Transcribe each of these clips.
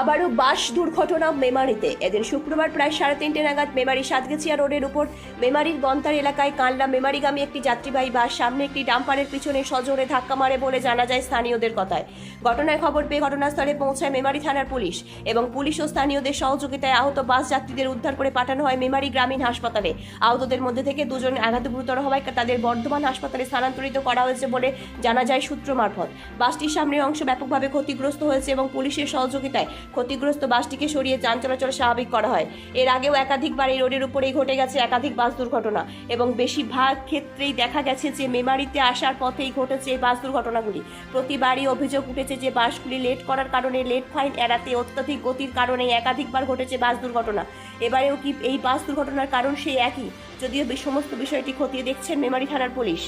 আবারও বাস দুর্ঘটনা মেমারিতে। এদিন শুক্রবার প্রায় সাড়ে তিনটে নাগাদ মেমারি সাতগেছিয়া রোডের উপর মেমারির গন্তার এলাকায় কানলা মেমারিগামী একটি যাত্রীবাহী বাস সামনে একটি ডাম্পারের পিছনে সজোরে ধাক্কা মারে বলে জানা যায় স্থানীয়দের কথায়। ঘটনায় খবর পেয়ে ঘটনাস্থলে পৌঁছায় মেমারি থানার পুলিশ এবং পুলিশ ও স্থানীয়দের সহযোগিতায় আহত বাস যাত্রীদের উদ্ধার করে পাঠানো হয় মেমারি গ্রামীণ হাসপাতালে। আহতদের মধ্যে থেকে দুজন আঘাত গুরুতর হওয়ায় তাদের বর্ধমান হাসপাতালে স্থানান্তরিত করা হয়েছে বলে জানা যায় সূত্র মারফত। বাসটির সামনের অংশ ব্যাপকভাবে ক্ষতিগ্রস্ত হয়েছে এবং পুলিশের সহযোগিতায় ক্ষতিগ্রস্ত বাসটিকে সরিয়ে যান চলাচল স্বাভাবিক করা হয়। এর আগেও একাধিকবার এই রোডের উপরেই ঘটে গেছে একাধিক বাস দুর্ঘটনা এবং বেশিরভাগ ক্ষেত্রেই দেখা গেছে যে মেমারিতে আসার পথেই ঘটেছে এই বাস দুর্ঘটনাগুলি। প্রতিবারই অভিযোগ উঠেছে যে বাসগুলি লেট করার কারণে লেট ফাইন এড়াতে অত্যাধিক গতির কারণে একাধিকবার ঘটেছে বাস দুর্ঘটনা। এবারেও কি এই বাস দুর্ঘটনার কারণ সেই একই? যদিও সমস্ত বিষয়টি খতিয়ে দেখছেন মেমারি থানার পুলিশ।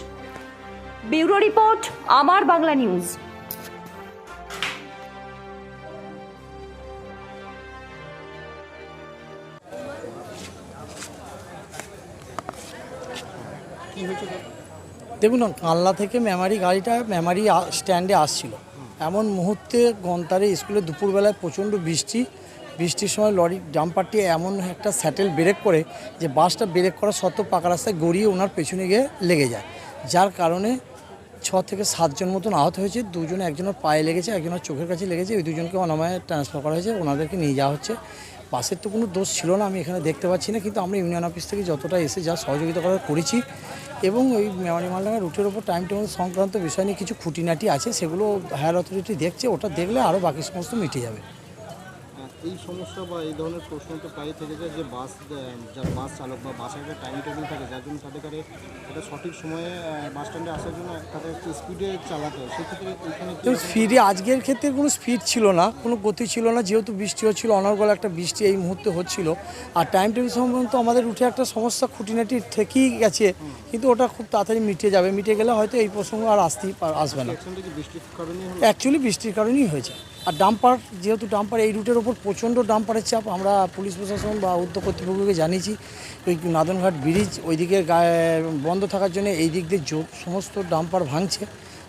ব্যুরো রিপোর্ট, আমার বাংলা নিউজ। দেখুন না, কানলা থেকে মেমারি গাড়িটা মেমারি স্ট্যান্ডে আসছিল। এমন মুহূর্তে গন্তারে স্কুলে দুপুরবেলায় প্রচণ্ড বৃষ্টি বৃষ্টির সময় লরি ডাম্পারটি এমন একটা স্যাটেল ব্রেক করে যে বাসটা ব্রেক করা সত্ত্বেও পাকা রাস্তায় গড়িয়ে ওনার পেছনে গিয়ে লেগে যায়। যার কারণে ছ থেকে সাতজন মতন আহত হয়েছে দুজন একজনের পায়ে লেগেছে একজনের চোখের কাছে লেগেছে ওই দুজনকে অনামায় ট্রান্সফার করা হয়েছে ওনাদেরকে নিয়ে যাওয়া হচ্ছে। বাসের তো কোনো দোষ ছিল না, আমি এখানে দেখতে পাচ্ছি না, কিন্তু আমরা ইউনিয়ন অফিস থেকে যতটা এসে যা সহযোগিতা করার করেছি এবং ওই মেওয়ানি মালডাঙ্গা রুটের ওপর টাইম টেবিল সংক্রান্ত বিষয় নিয়ে কিছু খুঁটিনাটি আছে, সেগুলো হায়ার অথরিটি দেখছে, ওটা দেখলে আরও বাকি সমস্ত মিটে যাবে। এই সমস্যা বা এই ধরনের প্রশ্ন তো প্রায় থেকে যায় যে বাস যার বাস চালক বা বাসের একটা টাইম টেবিল থাকে যার জন্য তাদের কাছে একটা সঠিক সময়ে বাস স্ট্যান্ডে আসার জন্য তাদের একটু স্পিডে চালাতে হয়। সেক্ষেত্রে এখানে স্পিডে আজকের ক্ষেত্রে কোনো স্পিড ছিল না কোনো গতি ছিল না যেহেতু বৃষ্টি হচ্ছিল অনর্গল একটা বৃষ্টি এই মুহূর্তে হচ্ছিল। আর টাইম টেবিল সম্বন্ধে তো আমাদের উঠে একটা সমস্যা খুঁটিনাটি থেকেই গেছে কিন্তু ওটা খুব তাড়াতাড়ি মিটে যাবে। মিটে গেলে হয়তো এই প্রসঙ্গ আর আসতেই আসবে না। অ্যাকচুয়ালি বৃষ্টির কারণেই হয়েছে। আর ডাম্পার, যেহেতু ডাম্পার এই রুটের ওপর প্রচণ্ড ডাম্পারের চাপ, আমরা পুলিশ প্রশাসন বা উদ্যোগ কর্তৃপক্ষকে জানিয়েছি, ওই নাদনঘাট ব্রিজ, ওইদিকে গায়ে বন্ধ থাকার জন্য এই দিক দিয়ে সমস্ত ডাম্পার ভাঙছে,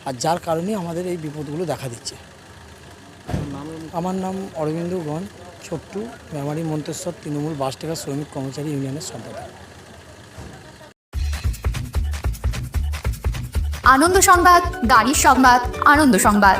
আর যার কারণে আমাদের এই বিপদগুলো দেখা দিচ্ছে। আমার নাম অরবিন্দ গণ, ছোট্টু, মেমারি, মন্তেশ্বর, তৃণমূল বাস টেকার শ্রমিক কর্মচারী ইউনিয়নের সম্পাদক। আনন্দ সংবাদ, গাড়ির সংবাদ, আনন্দ সংবাদ।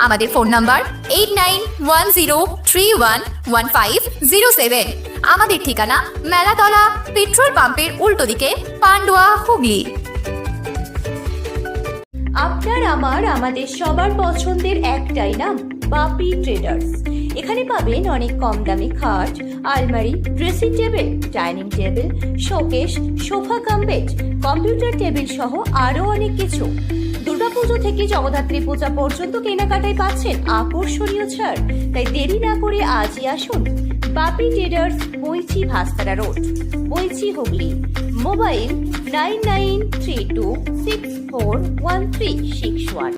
আমাদের phone number eight nine one zero three one one five zero seven আমাদের ঠিকানা মেলাতলা পেট্রোল পাম্পের উল্টো দিকে, পান্ডুয়া, হুগলি। আপনার, আমার, আমাদের সবার পছন্দের একটাই নাম, বাপি ট্রেডার্স। এখানে পাবেন অনেক কম দামি খাট, আলমারি dressing table dining table showcase sofa cum computer table সহ আরও অনেক কিছু। দুর্গাপুজো থেকে জগদ্ধাত্রী পূজা পর্যন্ত কেনাকাটায় পাচ্ছেন আকর্ষণীয় ছাড়। তাই দেরি না করে আজই আসুন Bapi traders Baichi Bhastara road Baichi Hooghly, mobile nine nine three two six four one three six one.